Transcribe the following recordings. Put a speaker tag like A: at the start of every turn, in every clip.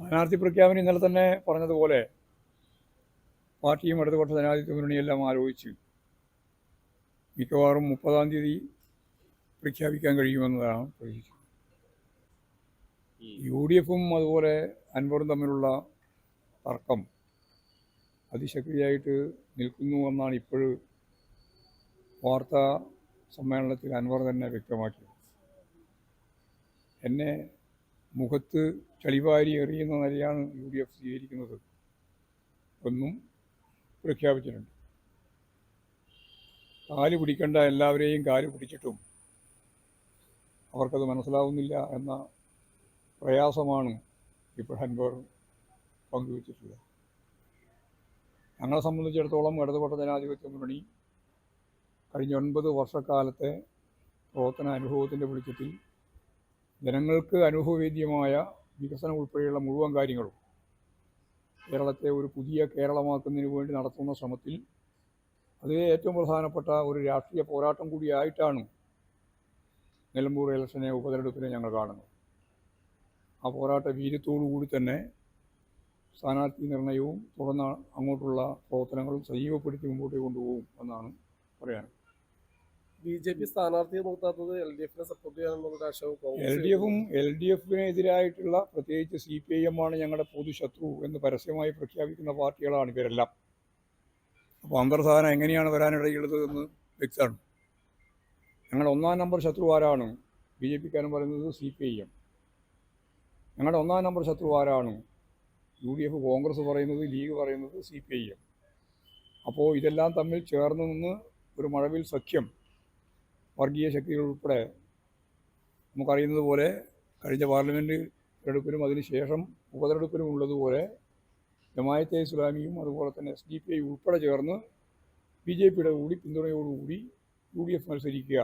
A: സ്ഥാനാർത്ഥി പ്രഖ്യാപനം ഇന്നലെ തന്നെ പറഞ്ഞതുപോലെ പാർട്ടിയും ഇടതുപക്ഷ ജനാധിപത്യ മുന്നണിയെല്ലാം ആലോചിച്ച് മിക്കവാറും മുപ്പതാം തീയതി പ്രഖ്യാപിക്കാൻ കഴിയുമെന്നതാണ് പ്രതീക്ഷിക്കുന്നത് യു ഡി എഫും അതുപോലെ അൻവറും തമ്മിലുള്ള തർക്കം അതിശക്തിയായിട്ട് നിൽക്കുന്നു എന്നാണ് ഇപ്പോഴും വാർത്താ സമ്മേളനത്തിൽ അൻവർ തന്നെ വ്യക്തമാക്കിയത്. എന്നെ മുഖത്ത് ചളിവാരി എറിയുന്ന നിലയാണ് യു ഡി എഫ് സ്വീകരിക്കുന്നത്. എന്നും പ്രഖ്യാപിച്ചിട്ടുണ്ട്. കാൽ പിടിക്കേണ്ട എല്ലാവരെയും കാൽ പിടിച്ചിട്ടും അവർക്കത് മനസ്സിലാവുന്നില്ല എന്ന പ്രയാസമാണ് ഇപ്പോൾ അൻവർ പങ്കുവച്ചിട്ടുള്ളത്. ഞങ്ങളെ സംബന്ധിച്ചിടത്തോളം ഇടതുപക്ഷ ജനാധിപത്യ മുന്നണി കഴിഞ്ഞ ഒൻപത് വർഷക്കാലത്തെ പ്രവർത്തന അനുഭവത്തിന്റെ വെളിച്ചത്തിൽ ജനങ്ങൾക്ക് അനുഭവവേദ്യമായ വികസനം ഉൾപ്പെടെയുള്ള മുഴുവൻ കാര്യങ്ങളും കേരളത്തെ ഒരു പുതിയ കേരളമാക്കുന്നതിന് വേണ്ടി നടത്തുന്ന ശ്രമത്തിൽ അത് ഏറ്റവും പ്രധാനപ്പെട്ട ഒരു രാഷ്ട്രീയ പോരാട്ടം കൂടിയായിട്ടാണ് നിലമ്പൂർ ഇലക്ഷനെ ഉപതെരഞ്ഞെടുപ്പിനെ ഞങ്ങൾ കാണുന്നത്. ആ പോരാട്ട വീര്യത്തോടുകൂടി തന്നെ സ്ഥാനാർത്ഥി നിർണയവും തുടർന്ന് അങ്ങോട്ടുള്ള പ്രവർത്തനങ്ങളും സജീവപ്പെടുത്തി മുമ്പോട്ട് കൊണ്ടുപോകും എന്നാണ് പറയാൻ
B: ബി ജെ പി സ്ഥാനാർത്ഥിയെ നിർത്താത്തത് എൽ ഡി എഫിനെ സപ്പോർട്ട് ചെയ്യാനുള്ള ആശയവും
A: എൽ ഡി എഫും എൽ ഡി എഫിനെതിരായിട്ടുള്ള പ്രത്യേകിച്ച് സി പി ഐ എം ആണ് ഞങ്ങളുടെ പൊതുശത്രു എന്ന് പരസ്യമായി പ്രഖ്യാപിക്കുന്ന പാർട്ടികളാണ് ഇവരെല്ലാം. അപ്പോൾ അന്തർധാന എങ്ങനെയാണ് വരാനിടയുള്ളത് എന്ന് വ്യക്തമാണ്. ഞങ്ങളുടെ ഒന്നാം നമ്പർ ശത്രു ആരാണ്? ബി ജെ പിക്കാരൻ പറയുന്നത് സി പി ഐ എം. ഞങ്ങളുടെ ഒന്നാം നമ്പർ ശത്രു ആരാണ്? യു ഡി എഫ് കോൺഗ്രസ് പറയുന്നത് ലീഗ് പറയുന്നത് സി പി ഐ എം. അപ്പോൾ ഇതെല്ലാം തമ്മിൽ ചേർന്ന് നിന്ന് ഒരു മഴവിൽ സഖ്യം വർഗീയ ശക്തികൾ ഉൾപ്പെടെ നമുക്കറിയുന്നത് പോലെ കഴിഞ്ഞ പാർലമെന്റ് തെരഞ്ഞെടുപ്പിനും അതിനുശേഷം ഉപതെരഞ്ഞെടുപ്പിനും ഉള്ളതുപോലെ ജമായത്തെ ഇസ്ലാമിയും അതുപോലെ തന്നെ എസ് ഡി പി ഐ ഉൾപ്പെടെ ചേർന്ന് ബി ജെ പിയുടെ കൂടി പിന്തുണയോടുകൂടി യു ഡി എഫ് മത്സരിക്കുക.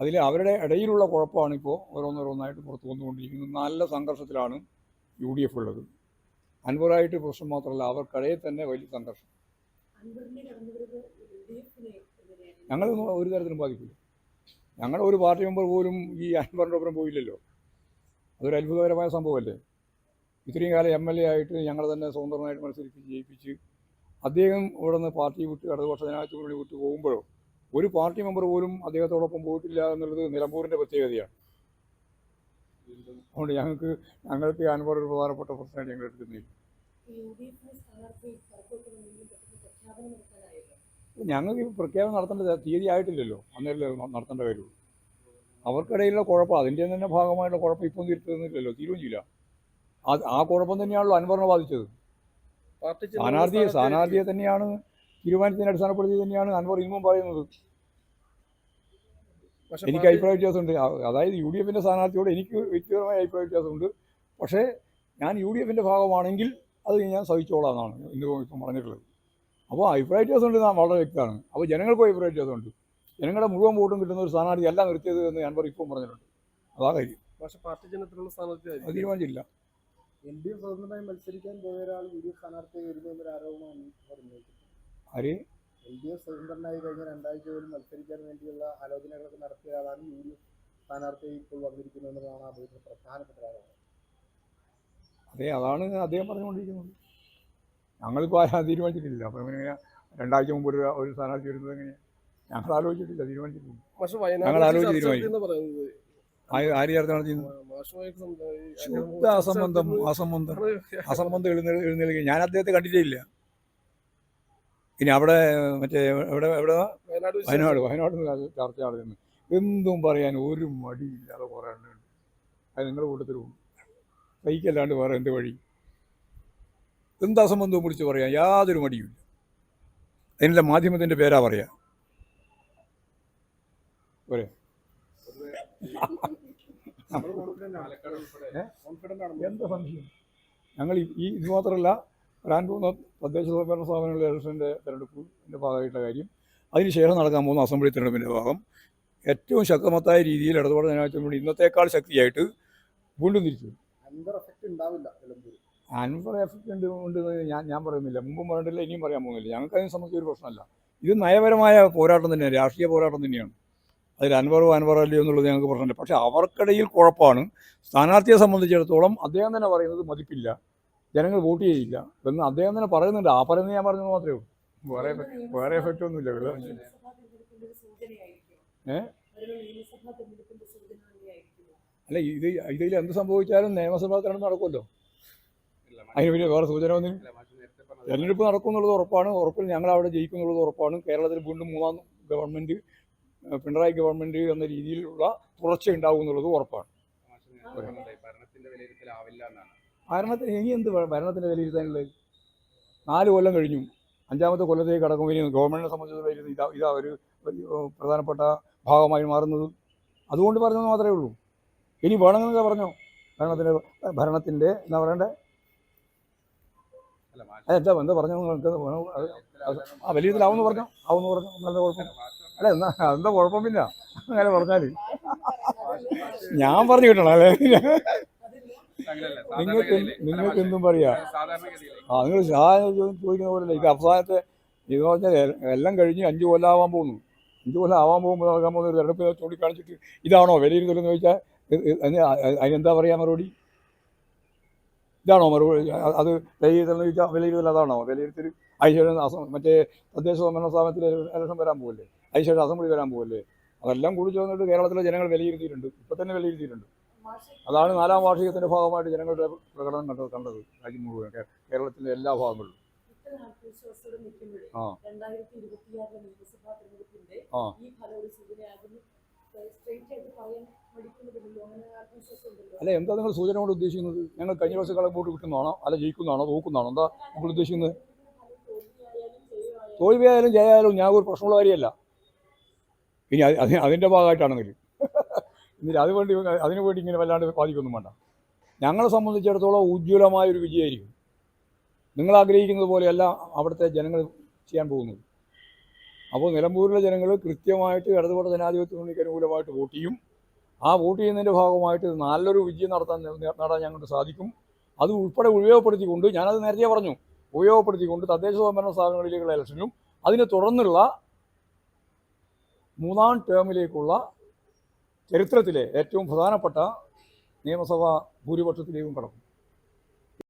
A: അതിൽ അവരുടെ ഇടയിലുള്ള കുഴപ്പമാണ് ഇപ്പോൾ ഓരോന്നോരോന്നായിട്ട് പുറത്തു വന്നുകൊണ്ടിരിക്കുന്നത്. നല്ല സംഘർഷത്തിലാണ് യു ഡി എഫ് ഉള്ളത്. അൻവറായിട്ട് പ്രശ്നം മാത്രമല്ല അവർക്കിടയിൽ തന്നെ വലിയ സംഘർഷം. ഞങ്ങൾ ഒരു തരത്തിലും ബാധിക്കില്ല. ഞങ്ങളുടെ ഒരു പാർട്ടി മെമ്പർ പോലും ഈ അൻവറിന്റെ ഒപ്പം പോയില്ലല്ലോ. അതൊരു അത്ഭുതകരമായ സംഭവമല്ലേ? ഇത്രയും കാലം എം എൽ എ ആയിട്ട് ഞങ്ങൾ തന്നെ സ്വതന്ത്രമായിട്ട് മത്സരിച്ച് ജയിപ്പിച്ച് അദ്ദേഹം ഇവിടെ നിന്ന് പാർട്ടി വിട്ട് ഇടതുപക്ഷ ജനാധിപത്യ വിട്ട് പോകുമ്പോഴോ ഒരു പാർട്ടി മെമ്പർ പോലും അദ്ദേഹത്തോടൊപ്പം പോയിട്ടില്ല എന്നുള്ളത് നിലമ്പൂരിന്റെ പ്രത്യേകതയാണ്. അതുകൊണ്ട് ഞങ്ങൾക്ക് ഞങ്ങൾക്ക് അൻവർ ഒരു പ്രധാനപ്പെട്ട പ്രശ്നമായിട്ട് ഞങ്ങൾ എടുക്കുന്നില്ല
C: യു ഡി എഫിന് സ്ഥാനാർത്ഥി പുറത്തോട്ടുണ്ടെങ്കിലും പെട്ടെന്ന് പ്രഖ്യാപനം നടത്താനായല്ലോ
A: ഞങ്ങൾക്ക് പ്രഖ്യാപനം നടത്തേണ്ട തീയതി ആയിട്ടില്ലല്ലോ. അന്നേരല്ലേ നടത്തേണ്ട കാര്യമുള്ളൂ. അവർക്കിടയിലുള്ള കുഴപ്പം അതിന്റെ തന്നെ ഭാഗമായിട്ടുള്ള കുഴപ്പം ഇപ്പം തീർത്തുന്നില്ലല്ലോ ചെയ്യില്ല അത് ആ കുഴപ്പം തന്നെയാണല്ലോ അൻവറിനെ ബാധിച്ചത്. സ്ഥാനാർത്ഥിയെ സ്ഥാനാർത്ഥിയെ തന്നെയാണ് തീരുമാനത്തിനെ അടിസ്ഥാനപ്പെടുത്തി തന്നെയാണ് അൻവർ ഇന്നും പറയുന്നത്. എനിക്ക് അഭിപ്രായ വ്യത്യാസമുണ്ട്. അതായത് യു ഡി എഫിന്റെ സ്ഥാനാർത്ഥിയോട് എനിക്ക് വ്യക്തിപരമായ അഭിപ്രായ വ്യത്യാസമുണ്ട്. പക്ഷേ ഞാൻ യു ഡി എഫിന്റെ ഭാഗമാണെങ്കിൽ അത് ഞാൻ സഹിച്ചോളാം എന്നാണ് ഇന്ന് ഇപ്പം പറഞ്ഞിട്ടുള്ളത്. അപ്പോൾ അഭിപ്രായ വ്യത്യാസമുണ്ട് ഞാൻ വളരെ വ്യക്തമാണ്. അപ്പോൾ ജനങ്ങൾക്കും അഭിപ്രായ വ്യത്യാസമുണ്ട് ജനങ്ങളുടെ മുഴുവൻ വോട്ടും കിട്ടുന്ന ഒരു സ്ഥാനാർത്ഥി അല്ല നിർത്തിയത് എന്ന് പറയും ഇപ്പം പറഞ്ഞിട്ടുണ്ട്. അതാ കാര്യം.
B: പക്ഷേ പാർട്ടി ജനത്തിലുള്ള സ്ഥാനാർത്ഥി
A: തീരുമാനിച്ചില്ല.
D: എൽ ഡി എഫ് സ്വതന്ത്രമായി മത്സരിക്കാൻ പോയ ഒരാൾ യു ഡി എഫ് സ്ഥാനാർത്ഥി വരുന്നു എന്നൊരു ആരോപണമാണ്
A: ആര്?
D: എൽ ഡി എഫ് സ്വതന്ത്രനായി കഴിഞ്ഞ രണ്ടാഴ്ച പോലും മത്സരിക്കാൻ വേണ്ടിയുള്ള ആലോചനകളൊക്കെ നടത്തിയ ആളാണ് യു ഡി എഫ് സ്ഥാനാർത്ഥി ഇപ്പോൾ വന്നിരിക്കുന്നത് എന്നുള്ളതാണ് അദ്ദേഹത്തിന് പ്രധാനപ്പെട്ട ആരോപണം
A: അതെ അതാണ് അദ്ദേഹം പറഞ്ഞുകൊണ്ടിരിക്കുന്നത്. ഞങ്ങളിപ്പോൾ ആരും തീരുമാനിച്ചിട്ടില്ല. അപ്പോൾ എങ്ങനെ രണ്ടാഴ്ച മുമ്പ് ഒരു ഒരു സ്ഥാനാർത്ഥി വരുന്നത് എങ്ങനെയാണ് ഞങ്ങൾ ആലോചിച്ചിട്ടില്ല തീരുമാനിച്ചിട്ടില്ല.
B: പക്ഷേ
A: ഞങ്ങൾ ആലോചിച്ച് തീരുമാനിക്കും. ആര് ചേർത്ത് അസംബന്ധം അസംബന്ധം. അസംബന്ധം എഴുന്നേൽ എഴുന്നേൽക്കുക. ഞാൻ അദ്ദേഹത്തെ കണ്ടിട്ടേ ഇല്ല ഇനി അവിടെ മറ്റേ എവിടെ എവിടെ?
B: വയനാട്
A: വയനാട് ചർച്ച നടത്തുന്നു എന്തും പറയാൻ ഒരു മടിയില്ലാതെ കുറേ എണ്ണമുണ്ട്. അത് നിങ്ങളുടെ കൂട്ടത്തിലും സഹിക്കല്ലാണ്ട് വേറെ എന്ത് വഴി? എന്ത് അസംബന്ധവും വിളിച്ച് പറയാം യാതൊരു മടിയുമില്ല. അതിനുള്ള മാധ്യമത്തിന്റെ പേരാ പറയാ? എന്താ സംശയം? ഞങ്ങൾ ഈ- ഇത് മാത്രമല്ല വരാൻ പോകുന്ന തദ്ദേശ സ്വയംഭരണ സ്ഥാപനങ്ങളുടെ ഇലക്ഷന്റെ തെരഞ്ഞെടുപ്പിന്റെ ഭാഗമായിട്ടുള്ള കാര്യം. അതിനുശേഷം നടക്കാൻ പോകുന്ന അസംബ്ലി തെരഞ്ഞെടുപ്പിന്റെ ഭാഗം. ഏറ്റവും ശക്തമത്തായ രീതിയിൽ ഇടതുപാട് ജനാധിപത്യം ഇന്നത്തേക്കാൾ ശക്തിയായിട്ട് വീണ്ടും തിരിച്ചു
D: ഉണ്ടാവില്ല
A: അൻവർ എഫക്റ്റ് ഉണ്ട് ഉണ്ട് ഞാൻ ഞാൻ പറയുന്നില്ല. മുമ്പും പറഞ്ഞിട്ടില്ല ഇനിയും പറയാൻ പോകുന്നില്ല. ഞങ്ങൾക്ക് അതിനെ സംബന്ധിച്ച് ഒരു പ്രശ്നമല്ല. ഇത് നയപരമായ പോരാട്ടം തന്നെയാണ് രാഷ്ട്രീയ പോരാട്ടം തന്നെയാണ്. അതിൽ അൻവറോ അൻവറോ അല്ലയോ എന്നുള്ളത് ഞങ്ങൾക്ക് പ്രശ്നമില്ല. പക്ഷെ അവർക്കിടയിൽ കുഴപ്പമാണ്. സ്ഥാനാർത്ഥിയെ സംബന്ധിച്ചിടത്തോളം അദ്ദേഹം തന്നെ പറയുന്നത് മതിപ്പില്ല. ജനങ്ങൾ വോട്ട് ചെയ്യില്ല. എന്ന് അദ്ദേഹം തന്നെ പറയുന്നുണ്ട്. ആ പറയുന്നത് ഞാൻ പറഞ്ഞത് മാത്രമേ ഉള്ളൂ. വേറെ വേറെ എഫക്റ്റ് ഒന്നുമില്ല. ഇവിടെ
C: നിയമസഭാ ഒരു സൂചനയായിരിക്കും
A: ഏ?
C: വരുന്ന നിയമസഭാ തെരഞ്ഞെടുപ്പിന്റെ സൂചന തന്നെയായിരിക്കും
A: അല്ല ഇത് ഇതിൽ എന്ത് സംഭവിച്ചാലും നിയമസഭാ തെരഞ്ഞെടുപ്പ് നടക്കുമല്ലോ. അതിന് പിന്നെ വേറെ സൂചന ഒന്നും തെരഞ്ഞെടുപ്പ് നടക്കും എന്നുള്ളത് ഉറപ്പാണ്. ഉറപ്പിൽ ഞങ്ങൾ അവിടെ ജയിക്കും എന്നുള്ളത് ഉറപ്പാണ്. കേരളത്തിൽ വീണ്ടും മൂന്നാം ഗവൺമെന്റ് പിണറായി ഗവൺമെന്റ് എന്ന രീതിയിലുള്ള തുടർച്ച ഉണ്ടാവും എന്നുള്ളത് ഉറപ്പാണ്. ഭരണത്തിന് ഇനി എന്ത് ഭരണത്തിന്റെ ഭരണത്തിന്റെ വിലയിരുത്താനുള്ളത്? നാല് കൊല്ലം കഴിഞ്ഞു. അഞ്ചാമത്തെ കൊല്ലത്തേക്ക് കടക്കും ഇനി ഗവൺമെന്റിനെ സംബന്ധിച്ചിടത്തോളം ഇതാ ഇതാ ഒരു പ്രധാനപ്പെട്ട ഭാഗമായി മാറുന്നത് അതുകൊണ്ട് പറഞ്ഞത് മാത്രമേ ഉള്ളൂ. ഇനി വേണമെന്നൊക്കെ പറഞ്ഞോ? ഭരണത്തിന്റെ ഭരണത്തിന്റെ എന്താ പറയണ്ടേ? അതെന്താ എന്താ പറഞ്ഞു നിങ്ങൾക്ക്? ആ വലിയ ഇതിലാവുമെന്ന് പറഞ്ഞു? ആവുമെന്ന് പറഞ്ഞു? നല്ല കുഴപ്പം. അല്ല എന്നാ എന്താ കുഴപ്പമില്ല അങ്ങനെ പറഞ്ഞാൽ ഞാൻ പറഞ്ഞു കിട്ടണം അല്ലേ? നിങ്ങൾക്ക് നിങ്ങൾക്ക് എന്തും പറയാ. ആ നിങ്ങൾ ചോദിക്കുന്ന പോലെ ഇത് അവസാനത്തെ ഇത് പറഞ്ഞാൽ എല്ലാം കഴിഞ്ഞ് അഞ്ചു കൊല്ലം ആവാൻ പോകുന്നു. അഞ്ചു കൊല്ലം ആവാൻ പോകുമ്പോൾ നടക്കാൻ പോകുന്ന ഒരു തെരഞ്ഞെടുപ്പ് ചൂണ്ടിക്കാണിച്ചിട്ട് ഇതാണോ വിലയിരുത്തലെന്ന് ചോദിച്ചാൽ അതിനെന്താ പറയാ മറുപടി? ഇതാണോ മറുപടി അത് വിലയിരുത്തലെന്ന് ചോദിച്ചാൽ വിലയിരുത്തൽ അതാണോ? വിലയിരുത്തൽ ഐശ്വര്യ അസം മറ്റേ തദ്ദേശ സ്വയംഭരണ സ്ഥാപനത്തിൽ ഇലക്ഷൻ വരാൻ പോകല്ലേ ഐശ്വര്യ അസംബ്ലി വരാൻ പോകല്ലേ അതെല്ലാം കൂടി ചേർന്നിട്ട് കേരളത്തിലെ ജനങ്ങൾ വിലയിരുത്തിയിട്ടുണ്ട്. ഇപ്പം തന്നെ വിലയിരുത്തിയിട്ടുണ്ട്. അതാണ് നാലാം വാർഷികത്തിന്റെ ഭാഗമായിട്ട് ജനങ്ങളുടെ പ്രകടനം കണ്ടത് കണ്ടത് രാജ്യം മുഴുവൻ കേരളത്തിന്റെ എല്ലാ ഭാഗങ്ങളിലും. ആ. ആ. അല്ല എന്താ നിങ്ങൾ സൂചന കൊണ്ട് ഉദ്ദേശിക്കുന്നത്? ഞങ്ങൾ കഴിഞ്ഞ ദിവസക്കാലം വോട്ട് കിട്ടുന്നതാണോ അല്ല ജയിക്കുന്നതാണോ? തോക്കുന്നതാണോ എന്താ നിങ്ങൾ ഉദ്ദേശിക്കുന്നത്?
C: തോൽവിയായാലും
A: ജയായാലും ഞാൻ ഒരു പ്രശ്നമുള്ള കാര്യമല്ല. ഇനി അത് അത് അതിന്റെ ഭാഗമായിട്ടാണെങ്കിൽ ഇനി അത് വേണ്ടി അതിനു വേണ്ടി ഇങ്ങനെ വല്ലാണ്ട് ബാധിക്കൊന്നും വേണ്ട. ഞങ്ങളെ സംബന്ധിച്ചിടത്തോളം ഉജ്ജ്വലമായൊരു വിജയമായിരിക്കും. നിങ്ങൾ ആഗ്രഹിക്കുന്നത് പോലെയല്ല അവിടുത്തെ ജനങ്ങൾ ചെയ്യാൻ പോകുന്നത്. അപ്പോൾ നിലമ്പൂരിലെ ജനങ്ങൾ കൃത്യമായിട്ട് ഇടതുപക്ഷ ജനാധിപത്യ മുന്നണിക്ക് അനുകൂലമായിട്ട് വോട്ട് ചെയ്യും. ആ വോട്ട് ചെയ്യുന്നതിന്റെ ഭാഗമായിട്ട് നല്ലൊരു വിജയം നടത്താൻ നേടാൻ ഞങ്ങൾക്ക് സാധിക്കും. അത് ഉൾപ്പെടെ ഉപയോഗപ്പെടുത്തിക്കൊണ്ട് ഞാനത് നേരത്തെ പറഞ്ഞു ഉപയോഗപ്പെടുത്തിക്കൊണ്ട് തദ്ദേശ സ്വയംഭരണ സ്ഥാപനങ്ങളിലേക്കുള്ള ഇലക്ഷനും അതിനെ തുടർന്നുള്ള മൂന്നാം ടേമിലേക്കുള്ള ചരിത്രത്തിലെ ഏറ്റവും പ്രധാനപ്പെട്ട നിയമസഭാ ഭൂരിപക്ഷത്തിലേക്കും കടക്കും.